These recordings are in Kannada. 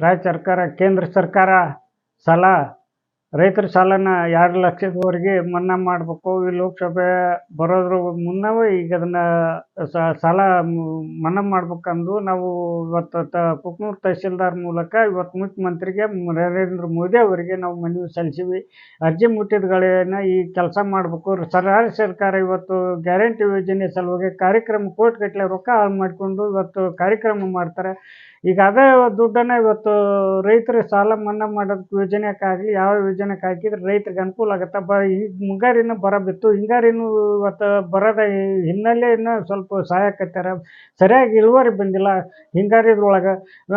ರಾಜ್ಯ ಸರ್ಕಾರ ಕೇಂದ್ರ ಸರ್ಕಾರ ಸಾಲ ರೈತರ ಸಾಲನ ಎರಡು ಲಕ್ಷದವರೆಗೆ ಮನ್ನಾ ಮಾಡಬೇಕು. ಈ ಲೋಕಸಭೆ ಬರೋದ್ರ ಮುನ್ನವೇ ಈಗ ಅದನ್ನು ಸಾಲ ಮನ್ನಾ ಮಾಡ್ಬೇಕಂದು ನಾವು ಇವತ್ತು ತ, ಕುಕ್ನೂರು ತಹಸೀಲ್ದಾರ್ ಮೂಲಕ ಇವತ್ತು ಮುಖ್ಯಮಂತ್ರಿಗೆ ನರೇಂದ್ರ ಮೋದಿ ಅವರಿಗೆ ನಾವು ಮನವಿ ಸಲ್ಲಿಸೀವಿ. ಅರ್ಜಿ ಮುಟ್ಟಿದಗಳೇನ ಈ ಕೆಲಸ ಮಾಡಬೇಕು. ಸರ್ಕಾರಿ, ಸರ್ಕಾರ ಇವತ್ತು ಗ್ಯಾರಂಟಿ ಯೋಜನೆ ಸಲುವಾಗಿ ಕಾರ್ಯಕ್ರಮ ಕೋಟ್ಗಟ್ಟಲೆ ರೊಕ್ಕ ಹಾಳು ಮಾಡಿಕೊಂಡು ಇವತ್ತು ಕಾರ್ಯಕ್ರಮ ಮಾಡ್ತಾರೆ. ಈಗ ಅದೇ ದುಡ್ಡನ್ನು ಇವತ್ತು ರೈತರ ಸಾಲ ಮನ್ನಾ ಮಾಡೋದಕ್ಕೆ ಯೋಜನೆಕ್ಕಾಗಲಿ ಯಾವ ಯೋಜನೆಗೆ ಹಾಕಿದ್ರೆ ರೈತರಿಗೆ ಅನುಕೂಲ ಆಗುತ್ತೆ. ಬ, ಈ ಮುಂಗಾರಿನ ಬರ ಬಿತ್ತು. ಹಿಂಗಾರಿನೂ ಇವತ್ತು ಬರದ ಹಿನ್ನೆಲೆಯನ್ನು ಸ್ವಲ್ಪ ಸಹಾಯಕತ್ಯಾರ ಸರಿಯಾಗಿ ಇಳುವರಿ ಬಂದಿಲ್ಲ ಹಿಂಗಾರಿದ್ರೊಳಗೆ.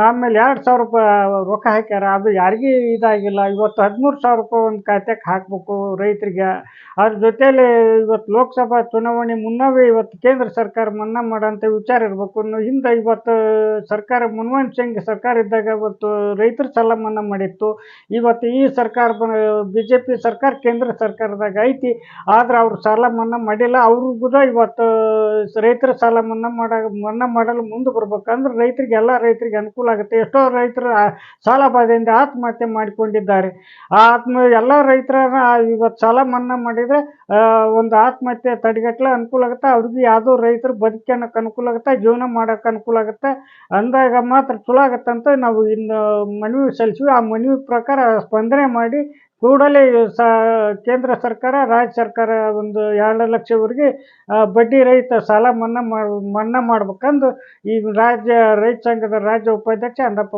ಆಮೇಲೆ ಎರಡು ಸಾವಿರ ರೂಪಾಯಿ ರೊಕ್ಕ ಹಾಕ್ಯಾರ. ಅದು ಯಾರಿಗೂ ಇದಾಗಿಲ್ಲ. ಇವತ್ತು ಹದಿಮೂರು ಸಾವಿರ ರೂಪಾಯಿ ಒಂದು ಖಾತೆಗೆ ಹಾಕಬೇಕು ರೈತರಿಗೆ. ಅದ್ರ ಜೊತೇಲಿ ಇವತ್ತು ಲೋಕಸಭಾ ಚುನಾವಣೆ ಮುನ್ನವೇ ಇವತ್ತು ಕೇಂದ್ರ ಸರ್ಕಾರ ಮನ್ನಾ ಮಾಡೋಂಥ ವಿಚಾರ ಇರಬೇಕು. ಇನ್ನು ಹಿಂದೆ ಇವತ್ತು ಸರ್ಕಾರ ಮನಮೋಹನ್ ಸಿಂಗ್ ಸರ್ಕಾರ ಇದ್ದಾಗ ಇವತ್ತು ರೈತರ ಸಾಲ ಮನ್ನಾ ಮಾಡಿತ್ತು. ಇವತ್ತು ಈ ಸರ್ಕಾರ ಬಿ ಜೆ ಪಿ ಸರ್ಕಾರ, ಕೇಂದ್ರ ಸರ್ಕಾರದಾಗ ಐತಿ. ಆದ್ರೆ ಅವ್ರು ಸಾಲ ಮನ್ನಾ ಮಾಡಿಲ್ಲ. ಅವ್ರಿಗೂ ಇವತ್ತು ರೈತರ ಸಾಲ ಮನ್ನಾ ಮಾಡ, ಮನ್ನಾ ಮಾಡಲು ಮುಂದೆ ಬರ್ಬೇಕಂದ್ರೆ ರೈತರಿಗೆ ಎಲ್ಲ ರೈತರಿಗೆ ಅನುಕೂಲ ಆಗುತ್ತೆ. ಎಷ್ಟೋ ರೈತರು ಸಾಲ ಬಾಧೆಯಿಂದ ಆತ್ಮಹತ್ಯೆ ಮಾಡಿಕೊಂಡಿದ್ದಾರೆ. ಆ ಆತ್ಮ, ಎಲ್ಲ ರೈತರ ಇವತ್ತು ಸಾಲ ಮನ್ನಾ ಮಾಡಿದರೆ ಒಂದು ಆತ್ಮಹತ್ಯೆ ತಡೆಗಟ್ಟಲೆ ಅನುಕೂಲ ಆಗುತ್ತೆ. ಅವ್ರಿಗೆ ಯಾವುದೋ ರೈತರು ಬದುಕನ್ನಕ್ಕೆ ಅನುಕೂಲ ಆಗುತ್ತೆ, ಜೀವನ ಮಾಡೋಕೆ ಅನುಕೂಲ ಆಗುತ್ತೆ. ಅಂದಾಗ ಮಾತ್ರ ಚಲೋ ಆಗುತ್ತಂತ ನಾವು ಇನ್ನು ಮನವಿ ಸಲ್ಲಿಸಿವಿ. ಆ ಮನವಿ ಪ್ರಕಾರ ಸ್ಪಂದನೆ ಮಾಡಿ ಕೂಡಲೇ ಸ, ಕೇಂದ್ರ ಸರ್ಕಾರ, ರಾಜ್ಯ ಸರ್ಕಾರ ಒಂದು ಎರಡು ಲಕ್ಷವರೆಗೆ ಬಡ್ಡಿ ರಹಿತ ಸಾಲ ಮನ್ನಾ ಮನ್ನಾ ಮಾಡ್ಬೇಕಂದು ಈ ರಾಜ್ಯ ರೈತ ಸಂಘದ ರಾಜ್ಯ ಉಪಾಧ್ಯಕ್ಷ ಅಂದಪ್ಪ